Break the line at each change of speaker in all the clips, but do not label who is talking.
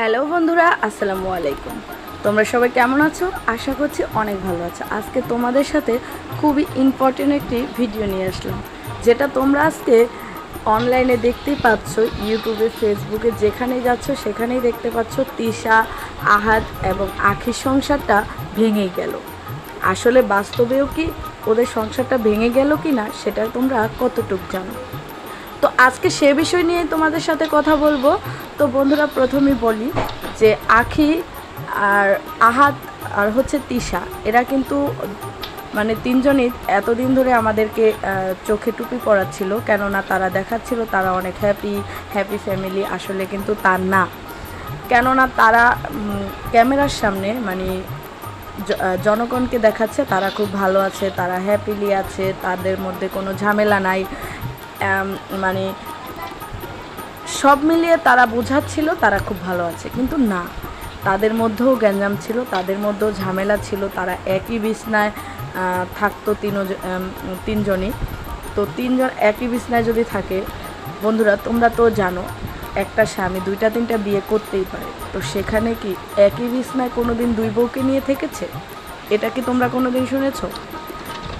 Hello বন্ধুরা, আসসালামু আলাইকুম। তোমরা সবাই কেমন আছো? আশা করছি অনেক ভালো আছো। আজকে তোমাদের সাথে খুবই ইম্পর্টেন্ট একটি ভিডিও নিয়ে আসলাম, যেটা তোমরা আজকে অনলাইনে দেখতেই পাচ্ছ ইউটিউবে ফেসবুকে যেখানেই যাচ্ছ, সেখানেই দেখতে পাচ্ছ তিশা আহাত এবং আখির সংসারটা ভেঙে গেল। আসলে বাস্তবেও কি ওদের সংসারটা ভেঙে গেল কি না সেটা তোমরা কতটুক জানো? তো আজকে সে বিষয় নিয়ে তোমাদের সাথে কথা বলব। তো বন্ধুরা, প্রথমেই বলি যে আখি আর আহাত আর হচ্ছে তিশা, এরা কিন্তু মানে তিনজনই এতদিন ধরে আমাদেরকে চোখে টুপি পড়াচ্ছিল কেননা তারা দেখাচ্ছিল, তারা অনেক হ্যাপি হ্যাপি ফ্যামিলি আসলে কিন্তু তার না। কেননা তারা ক্যামেরার সামনে মানে জনগণকে দেখাচ্ছে, তারা খুব ভালো আছে, তারা হ্যাপিলি আছে, তাদের মধ্যে কোনো ঝামেলা নাই। মানে সব মিলিয়ে তারা বোঝাচ্ছিল তারা খুব ভালো আছে, কিন্তু না। তাদের মধ্যেও গ্যাঞ্জাম ছিল, তাদের মধ্যেও ঝামেলা ছিল, তারা একই বিছনায় থাকতো তিন তিনজনই। তো তিনজন একই বিছনায় যদি থাকে, বন্ধুরা, তোমরা তো জানো, একটা স্বামী দুইটা তিনটা বিয়ে করতেই পারে। তো সেখানে কি একই বিছনায় কোনো দিন দুই বউকে নিয়ে থেকেছে? এটা কি তোমরা কোনো দিন শুনেছো?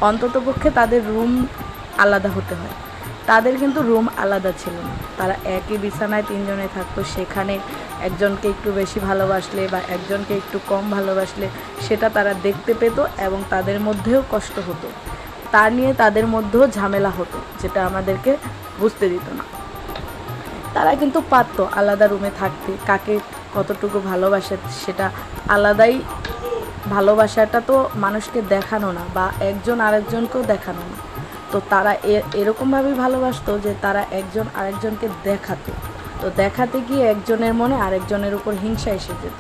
অন্ততপক্ষে তাদের রুম আলাদা হতে হয়। তাদের কিন্তু রুম আলাদা ছিল। না তারা একই বিছানায় তিনজনে থাকতো। সেখানে একজনকে একটু বেশি ভালোবাসলে বা একজনকে একটু কম ভালোবাসলে, সেটা তারা দেখতে পেত এবং তাদের মধ্যেও কষ্ট হতো। তা নিয়ে তাদের মধ্যেও ঝামেলা হতো, যেটা আমাদেরকে বুঝতে দিত না। তারা কিন্তু পারতো আলাদা রুমে থাকতে, কাকে কতটুকু ভালোবাসে সেটা আলাদাই ভালোবাসাটা তো মানুষকে দেখানো না বা একজন আরেকজনকেও দেখানো না। তো তারা এরকমভাবেই ভালোবাসতো যে তারা একজন আরেকজনকে দেখাতো। তো দেখাতে গিয়ে একজনের মনে আরেকজনের উপর হিংসা এসে যেত।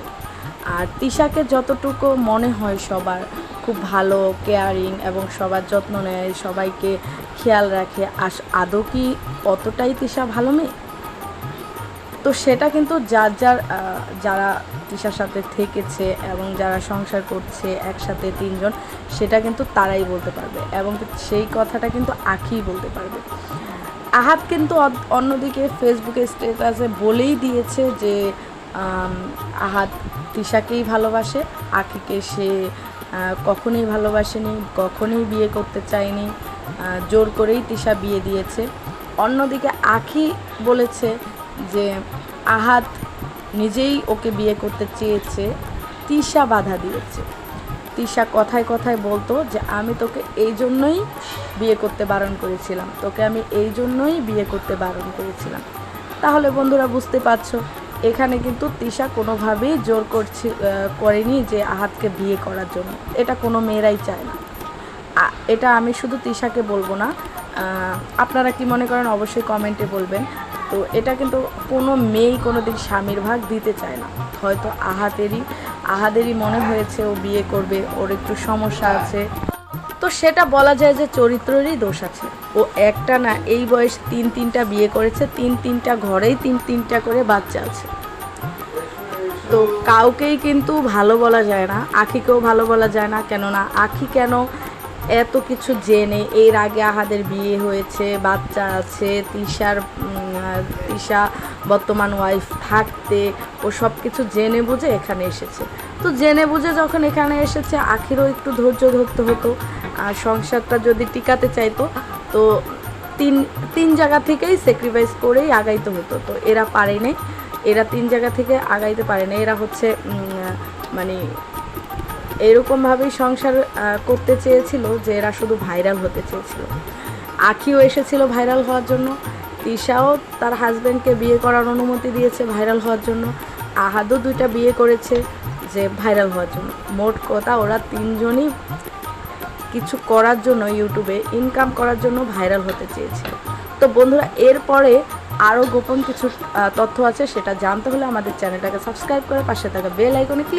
আর তিশাকে যতটুকু মনে হয় সবার, খুব ভালো কেয়ারিং এবং সবার যত্ন নেয়, সবাইকে খেয়াল রাখে, আস, আদৌ কি অতটাই তিশা ভালো মেয়ে? তো সেটা কিন্তু যার যার যারা তিশার সাথে থেকেছে এবং যারা সংসার করছে একসাথে তিনজন, সেটা কিন্তু তারাই বলতে পারবে এবং সেই কথাটা কিন্তু আখিই বলতে পারবে। আহাত কিন্তু অন্যদিকে ফেসবুকে স্টেটাসে বলেই দিয়েছে যে আহাত তিশাকেই ভালোবাসে, আখিকে সে কখনোই ভালোবাসেনি, কখনোই বিয়ে করতে চায়নি জোর করেই তিশা বিয়ে দিয়েছে। অন্যদিকে আখি বলেছে যে আহাত নিজেই ওকে বিয়ে করতে চেয়েছে, তিশা বাধা দিয়েছে। তিশা কথায় কথায় বলতো যে, আমি তোকে এই জন্যই বিয়ে করতে বারণ করেছিলাম। তোকে আমি এই জন্যই বিয়ে করতে বারণ করেছিলাম। তাহলে বন্ধুরা বুঝতে পারছ, এখানে কিন্তু তিশা কোনোভাবেই জোর করছে করেনি যে আহাতকে বিয়ে করার জন্য। এটা কোনো মেয়েরাই চায় না। এটা আমি শুধু তিশাকে বলব না। আপনারা কি মনে করেন, অবশ্যই কমেন্টে বলবেন। তো এটা কিন্তু কোনো মেয়েই কোনো দিন স্বামীর ভাগ দিতে চায় না। হয়তো আহাতেরই, আহাদেরই মনে হয়েছে ও বিয়ে করবে, ওর একটু সমস্যা আছে। তো সেটা বলা যায় যে চরিত্রেরই দোষ আছে। ও একটা না, এই বয়স তিন তিনটা বিয়ে করেছে, তিন তিনটা ঘরেই তিন তিনটা করে বাচ্চা আছে। তো কাউকেই কিন্তু ভালো বলা যায় না, আখিকেও ভালো বলা যায় না, কেননা আখি কেন এত কিছু জেনে, এর আগে আহাদের বিয়ে হয়েছে, বাচ্চা আছে, তিশার তিশা বর্তমান ওয়াইফ থাকতে, ও সব কিছু জেনে বুঝে এখানে এসেছে। তো জেনে বুঝে যখন এখানে এসেছে, আখিরও একটু ধৈর্য ধরতে হতো। আর সংসারটা যদি টিকাতে চাইতো, তো তিন তিন জায়গা থেকেই স্যাক্রিফাইস করেই আগাইতে হতো। তো এরা পারেনি, এরা তিন জায়গা থেকে আগাইতে পারে না এরা হচ্ছে মানে এরকমভাবেই সংসার করতে চেয়েছিল যে এরা শুধু ভাইরাল হতে চেয়েছিল। আখিও এসেছিল ভাইরাল হওয়ার জন্য, তিশাও তার হাজব্যান্ডকে বিয়ে করার অনুমতি দিয়েছে ভাইরাল হওয়ার জন্য, আহাদও দুইটা বিয়ে করেছে যে ভাইরাল হওয়ার জন্য। মোট কথা ওরা তিনজনই কিছু করার জন্য ইউটিউবে ইনকাম করার জন্য ভাইরাল হতে চেয়েছিল। তো বন্ধুরা, এরপরে আরও গোপন কিছু তথ্য আছে সেটা জানতে হলে আমাদের চ্যানেলটাকে সাবস্ক্রাইব করে পাশে থাকা বেল আইকনে ক্লিক